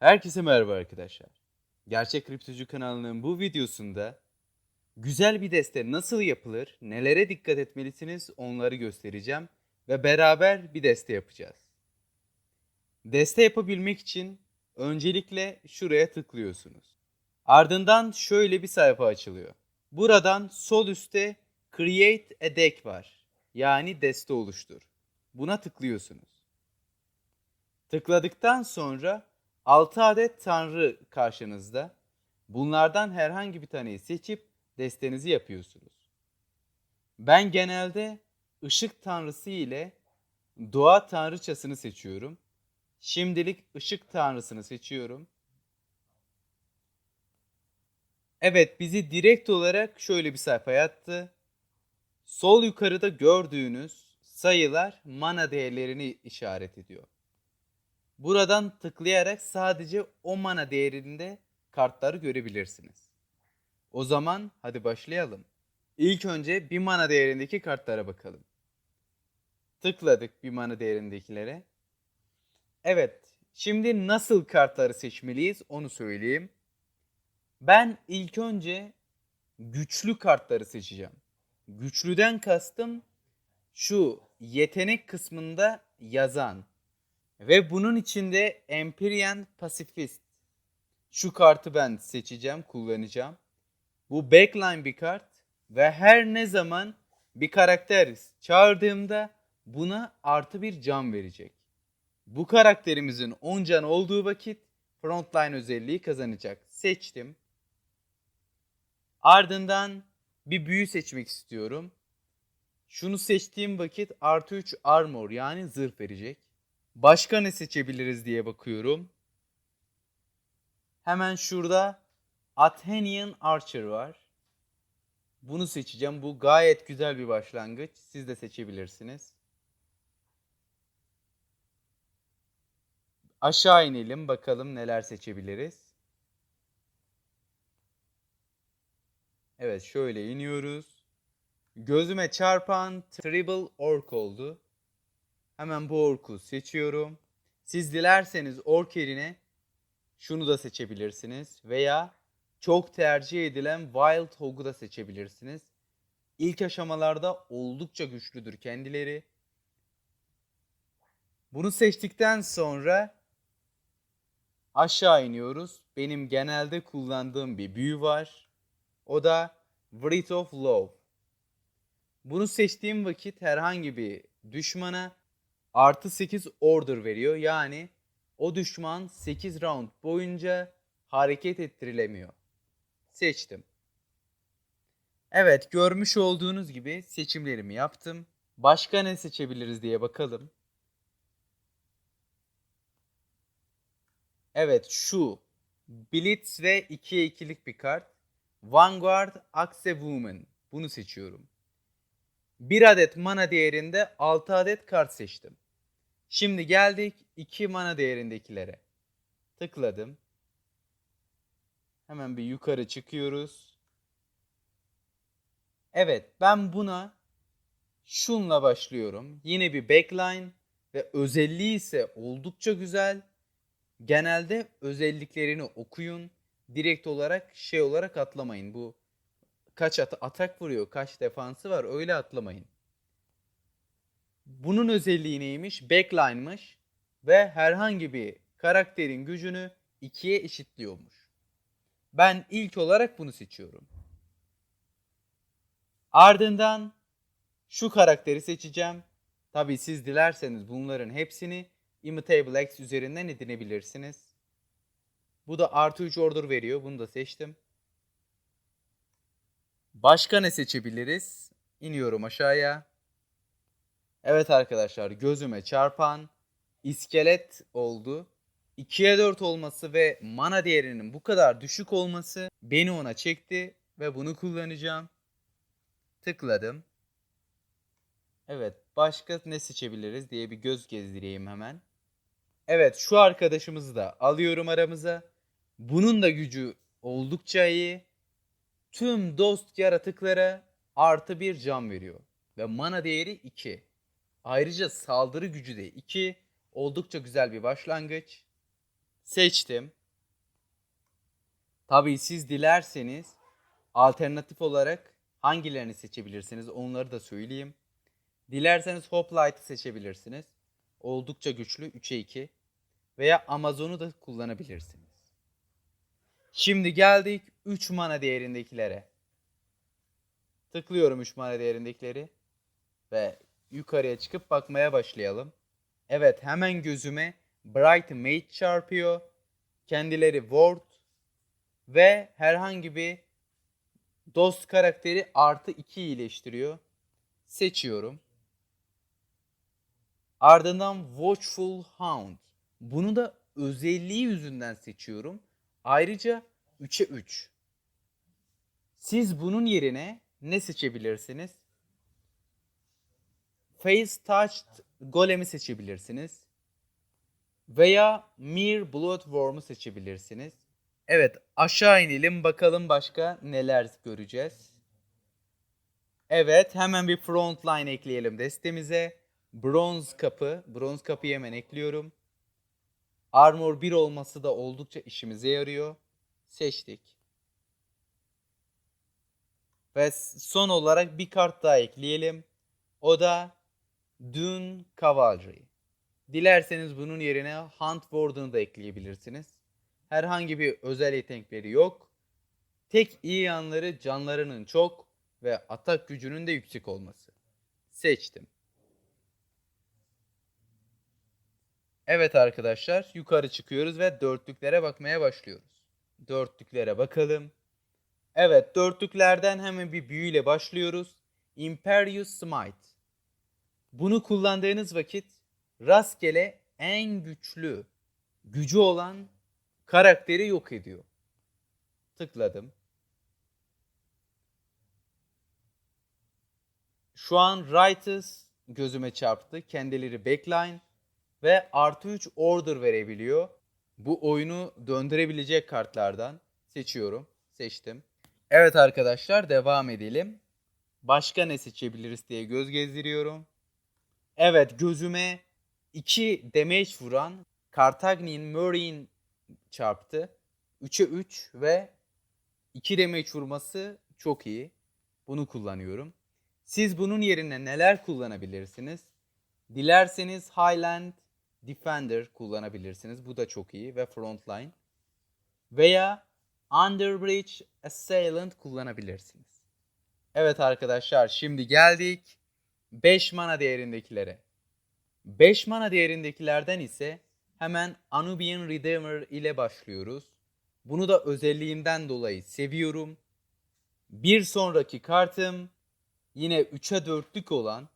Herkese merhaba arkadaşlar. Gerçek Kriptocu kanalının bu videosunda güzel bir deste nasıl yapılır, nelere dikkat etmelisiniz onları göstereceğim ve beraber bir deste yapacağız. Deste yapabilmek için öncelikle şuraya tıklıyorsunuz. Ardından şöyle bir sayfa açılıyor. Buradan sol üstte Create a Deck var. Yani deste oluştur. Buna tıklıyorsunuz. Tıkladıktan sonra 6 adet tanrı karşınızda. Bunlardan herhangi bir taneyi seçip destenizi yapıyorsunuz. Ben genelde ışık tanrısı ile doğa tanrıçasını seçiyorum. Şimdilik ışık tanrısını seçiyorum. Evet bizi direkt olarak şöyle bir sayfaya attı. Sol yukarıda gördüğünüz sayılar mana değerlerini işaret ediyor. Buradan tıklayarak sadece o mana değerinde kartları görebilirsiniz. O zaman hadi başlayalım. İlk önce bir mana değerindeki kartlara bakalım. Tıkladık bir mana değerindekilere. Evet, şimdi nasıl kartları seçmeliyiz onu söyleyeyim. Ben ilk önce güçlü kartları seçeceğim. Güçlüden kastım şu yetenek kısmında yazan ve bunun içinde Empyrean Pacifist. Şu kartı ben seçeceğim, kullanacağım. Bu backline bir kart ve her ne zaman bir karakter çağırdığımda buna artı bir can verecek. Bu karakterimizin 10 can olduğu vakit frontline özelliği kazanacak. Seçtim. Ardından bir büyü seçmek istiyorum. Şunu seçtiğim vakit artı 3 armor yani zırh verecek. Başka ne seçebiliriz diye bakıyorum. Hemen şurada Athenian Archer var. Bunu seçeceğim. Bu gayet güzel bir başlangıç. Siz de seçebilirsiniz. Aşağı inelim bakalım neler seçebiliriz. Evet şöyle iniyoruz. Gözüme çarpan Tribal Orc oldu. Hemen bu orku seçiyorum. Siz dilerseniz ork yerine şunu da seçebilirsiniz. Veya çok tercih edilen Wild Hog'u da seçebilirsiniz. İlk aşamalarda oldukça güçlüdür kendileri. Bunu seçtikten sonra aşağı iniyoruz. Benim genelde kullandığım bir büyü var. O da Wreath of Love. Bunu seçtiğim vakit herhangi bir düşmana artı 8 order veriyor. Yani o düşman 8 round boyunca hareket ettirilemiyor. Seçtim. Evet görmüş olduğunuz gibi seçimlerimi yaptım. Başka ne seçebiliriz diye bakalım. Evet şu Blitz ve 2'ye 2'lik bir kart. Vanguard Axe Woman. Bunu seçiyorum. 1 adet mana değerinde 6 adet kart seçtim. Şimdi geldik 2 mana değerindekilere. Tıkladım. Hemen bir yukarı çıkıyoruz. Evet ben buna şunla başlıyorum. Yine bir backline ve özelliği ise oldukça güzel. Genelde özelliklerini okuyun. Direkt olarak şey olarak atlamayın. Bu kaç at- atak vuruyor, kaç defansı var öyle atlamayın. Bunun özelliği neymiş? Backline'mış ve herhangi bir karakterin gücünü ikiye eşitliyormuş. Ben ilk olarak bunu seçiyorum. Ardından şu karakteri seçeceğim. Tabi siz dilerseniz bunların hepsini Immutable X üzerinden edinebilirsiniz. Bu da artı 3 order veriyor. Bunu da seçtim. Başka ne seçebiliriz? İniyorum aşağıya. Evet arkadaşlar gözüme çarpan iskelet oldu. 2'ye 4 olması ve mana değerinin bu kadar düşük olması beni ona çekti ve bunu kullanacağım. Tıkladım. Evet başka ne seçebiliriz diye bir göz gezdireyim hemen. Evet şu arkadaşımızı da alıyorum aramıza. Bunun da gücü oldukça iyi. Tüm dost yaratıklara artı bir can veriyor. Ve mana değeri 2. Ayrıca saldırı gücü de 2. Oldukça güzel bir başlangıç. Seçtim. Tabii siz dilerseniz alternatif olarak hangilerini seçebilirsiniz onları da söyleyeyim. Dilerseniz Hoplite'ı seçebilirsiniz. Oldukça güçlü 3'e 2. Veya Amazon'u da kullanabilirsiniz. Şimdi geldik 3 mana değerindekilere. Tıklıyorum 3 mana değerindekileri. Ve yukarıya çıkıp bakmaya başlayalım. Evet hemen gözüme Bright Mage çarpıyor. Kendileri Ward ve herhangi bir dost karakteri artı 2 iyileştiriyor. Seçiyorum. Ardından Watchful Hound. Bunu da özelliği yüzünden seçiyorum. Ayrıca 3'e 3. Siz bunun yerine ne seçebilirsiniz? Face Touched Golem'i seçebilirsiniz. Veya Mere Bloodworm'u seçebilirsiniz. Evet aşağı inelim bakalım başka neler göreceğiz. Evet hemen bir frontline ekleyelim destemize. Bronz kapı. Bronz kapıyı hemen ekliyorum. Armor 1 olması da oldukça işimize yarıyor. Seçtik. Ve son olarak bir kart daha ekleyelim. O da Dune Cavalry. Dilerseniz bunun yerine Hunt Warden'ı da ekleyebilirsiniz. Herhangi bir özel yetenekleri yok. Tek iyi yanları canlarının çok ve atak gücünün de yüksek olması. Seçtim. Evet arkadaşlar yukarı çıkıyoruz ve dörtlüklere bakmaya başlıyoruz. Dörtlüklere bakalım. Evet dörtlüklerden hemen bir büyüyle başlıyoruz. Imperious Smite. Bunu kullandığınız vakit rastgele en güçlü gücü olan karakteri yok ediyor. Tıkladım. Şu an Rightus gözüme çarptı. Kendileri backline ve artı 3 order verebiliyor. Bu oyunu döndürebilecek kartlardan seçiyorum. Seçtim. Evet arkadaşlar devam edelim. Başka ne seçebiliriz diye göz gezdiriyorum. Evet gözüme 2 damage vuran Cartagnin Marine çarptı. 3'e 3 ve 2 damage vurması çok iyi. Bunu kullanıyorum. Siz bunun yerine neler kullanabilirsiniz? Dilerseniz Highland Defender kullanabilirsiniz. Bu da çok iyi ve Frontline. Veya Underbridge Assailant kullanabilirsiniz. Evet arkadaşlar şimdi geldik 5 mana değerindekilere. 5 mana değerindekilerden ise hemen Anubian Redeemer ile başlıyoruz. Bunu da özelliğimden dolayı seviyorum. Bir sonraki kartım yine 3'e 4'lük olan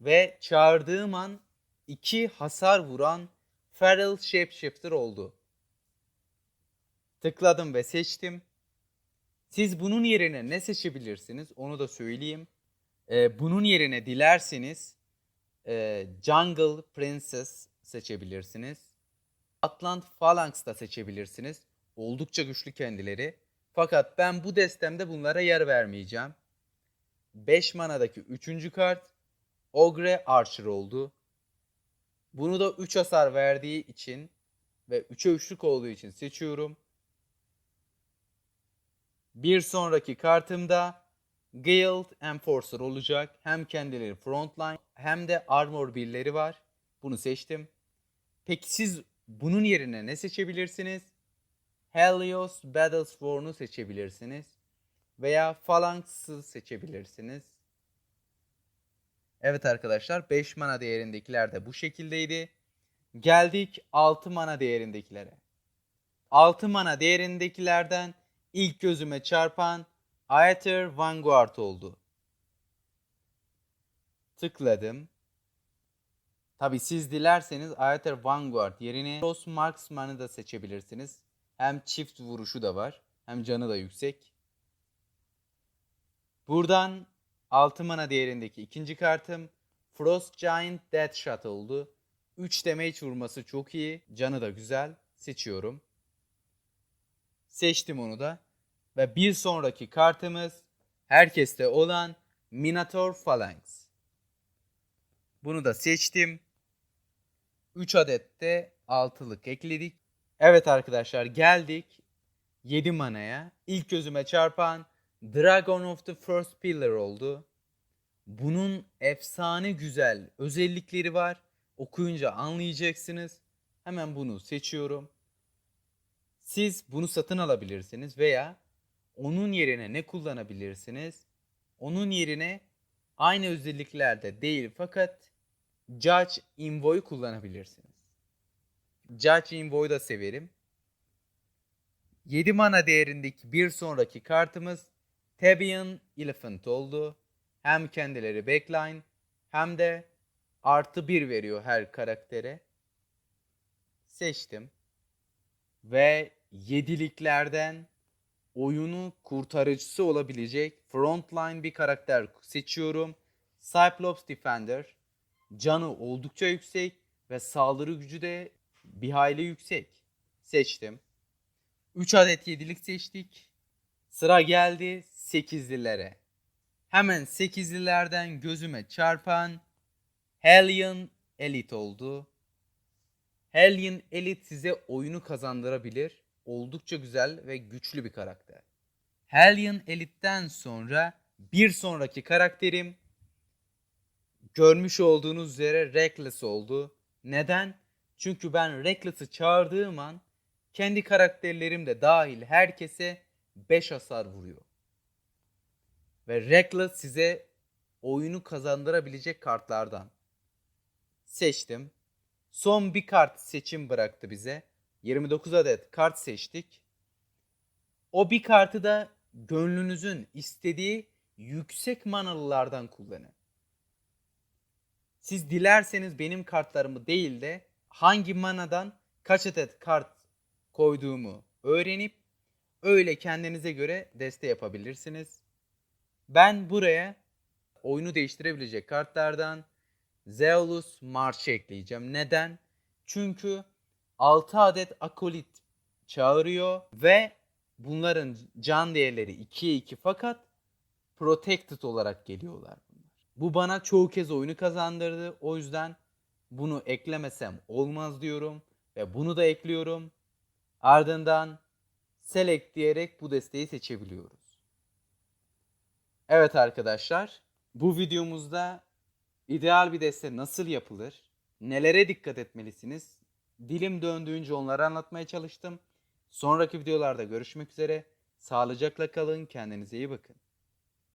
ve çağırdığım an 2 hasar vuran Feral Shapeshifter oldu. Tıkladım ve seçtim. Siz bunun yerine ne seçebilirsiniz onu da söyleyeyim. Ee, bunun yerine dilerseniz e, Jungle Princess seçebilirsiniz. Atlant Phalanx da seçebilirsiniz. Oldukça güçlü kendileri. Fakat ben bu destemde bunlara yer vermeyeceğim. 5 manadaki 3. kart Ogre Archer oldu. Bunu da 3 hasar verdiği için ve 3'e 3'lük olduğu için seçiyorum. Bir sonraki kartımda Guild Enforcer olacak. Hem kendileri frontline hem de armor birleri var. Bunu seçtim. Peki siz bunun yerine ne seçebilirsiniz? Helios Battlesworn'u seçebilirsiniz. Veya Phalanx'ı seçebilirsiniz. Evet arkadaşlar 5 mana değerindekiler de bu şekildeydi. Geldik 6 mana değerindekilere. 6 mana değerindekilerden ilk gözüme çarpan Aether Vanguard oldu. Tıkladım. Tabi siz dilerseniz Aether Vanguard yerine Cross Marksman'ı da seçebilirsiniz. Hem çift vuruşu da var hem canı da yüksek. Buradan 6 mana değerindeki ikinci kartım Frost Giant Deathshot oldu. 3 damage vurması çok iyi. Canı da güzel. Seçiyorum. Seçtim onu da. Ve bir sonraki kartımız herkeste olan Minotaur Phalanx. Bunu da seçtim. 3 adet de altılık ekledik. Evet arkadaşlar geldik 7 manaya. İlk gözüme çarpan Dragon of the First Pillar oldu. Bunun efsane güzel özellikleri var. Okuyunca anlayacaksınız. Hemen bunu seçiyorum. Siz bunu satın alabilirsiniz veya onun yerine ne kullanabilirsiniz? Onun yerine aynı özelliklerde değil fakat Judge Envoy kullanabilirsiniz. Judge Envoy'u da severim. 7 mana değerindeki bir sonraki kartımız Tabian Elephant oldu. Hem kendileri backline hem de artı 1 veriyor her karaktere. Seçtim. Ve yediliklerden oyunu kurtarıcısı olabilecek frontline bir karakter seçiyorum. Cyclops Defender. Canı oldukça yüksek ve saldırı gücü de bir hayli yüksek. Seçtim. 3 adet yedilik seçtik. Sıra geldi 8'lilere. Hemen 8'lilerden gözüme çarpan Hellion Elite oldu. Hellion Elite size oyunu kazandırabilir. Oldukça güzel ve güçlü bir karakter. Hellion Elite'den sonra bir sonraki karakterim görmüş olduğunuz üzere Reckless oldu. Neden? Çünkü ben Reckless'ı çağırdığım an kendi karakterlerim de dahil herkese 5 hasar vuruyor. Ve Reckless size oyunu kazandırabilecek kartlardan. Seçtim. Son bir kart seçim bıraktı bize. 29 adet kart seçtik. O bir kartı da gönlünüzün istediği yüksek manalılardan kullanın. Siz dilerseniz benim kartlarımı değil de hangi manadan kaç adet kart koyduğumu öğrenip öyle kendinize göre deste yapabilirsiniz. Ben buraya oyunu değiştirebilecek kartlardan Zeolus March'ı ekleyeceğim. Neden? Çünkü 6 adet akolit çağırıyor ve bunların can değerleri 2'ye 2 fakat protected olarak geliyorlar bunlar. Bu bana çoğu kez oyunu kazandırdı. O yüzden bunu eklemesem olmaz diyorum ve bunu da ekliyorum. Ardından select diyerek bu desteği seçebiliyoruz. Evet arkadaşlar, bu videomuzda ideal bir deste nasıl yapılır, nelere dikkat etmelisiniz, dilim döndüğünce onları anlatmaya çalıştım. Sonraki videolarda görüşmek üzere. Sağlıcakla kalın, kendinize iyi bakın.